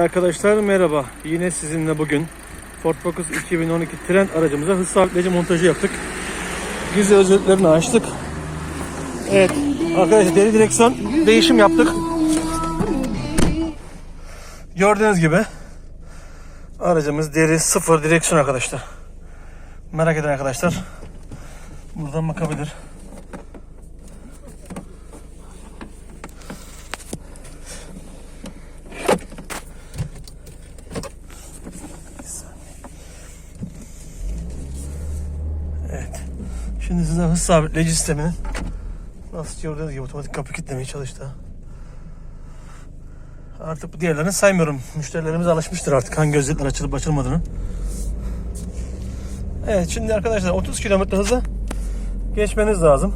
Arkadaşlar merhaba. Yine sizinle bugün Ford Focus 2012 Trend aracımıza hız sabitleyici montajı yaptık. Gizli özelliklerini açtık. Evet arkadaşlar deri direksiyon değişim yaptık. Gördüğünüz gibi aracımız deri sıfır direksiyon arkadaşlar. Merak eden arkadaşlar buradan bakabilir. Evet. Şimdi size hız sabitleyici sisteminin nasıl gördüğünüz gibi otomatik kapı kilitlemeye çalıştı. Artık bu diğerlerini saymıyorum. Müşterilerimiz alışmıştır artık hangi özellikler açılıp açılmadığını. Evet şimdi arkadaşlar 30 km hıza geçmeniz lazım.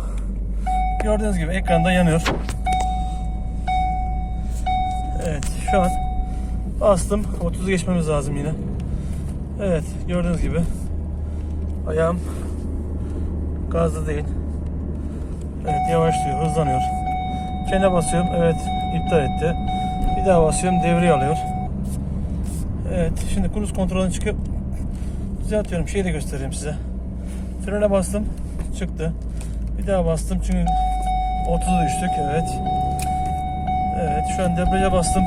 Gördüğünüz gibi ekranda yanıyor. Evet şu an bastım. 30'u geçmemiz lazım yine. Evet gördüğünüz gibi ayağım gazda değil. Evet yavaşlıyor, hızlanıyor. Çene basıyorum, evet iptal etti. Bir daha basıyorum, devreye alıyor. Evet, şimdi kruz kontrolden çıkıp düzeltiyorum. Şeyi de göstereyim size. Frene bastım, çıktı. Bir daha bastım çünkü 30'a düştük, evet. Evet, şu an debriyaja bastım.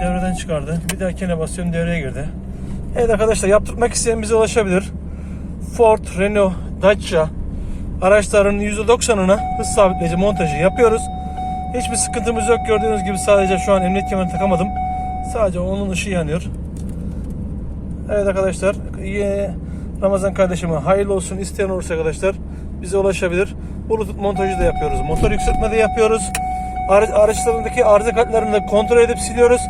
Devreden çıkardı. Bir daha kene basıyorum, devreye girdi. Evet arkadaşlar, yaptırmak isteyen bize ulaşabilir. Ford, Renault, Dacia araçların %90'ına hız sabitleyici montajı yapıyoruz. Hiçbir sıkıntımız yok. Gördüğünüz gibi sadece şu an emniyet kemerini takamadım. Sadece onun ışığı yanıyor. Evet arkadaşlar. Ramazan kardeşime hayırlı olsun isteyen olursa arkadaşlar bize ulaşabilir. Bluetooth montajı da yapıyoruz. Motor yükseltme de yapıyoruz. Araç, araçlarındaki arıza kartlarını da kontrol edip siliyoruz.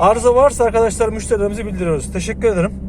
Arıza varsa arkadaşlar müşterilerimize bildiriyoruz. Teşekkür ederim.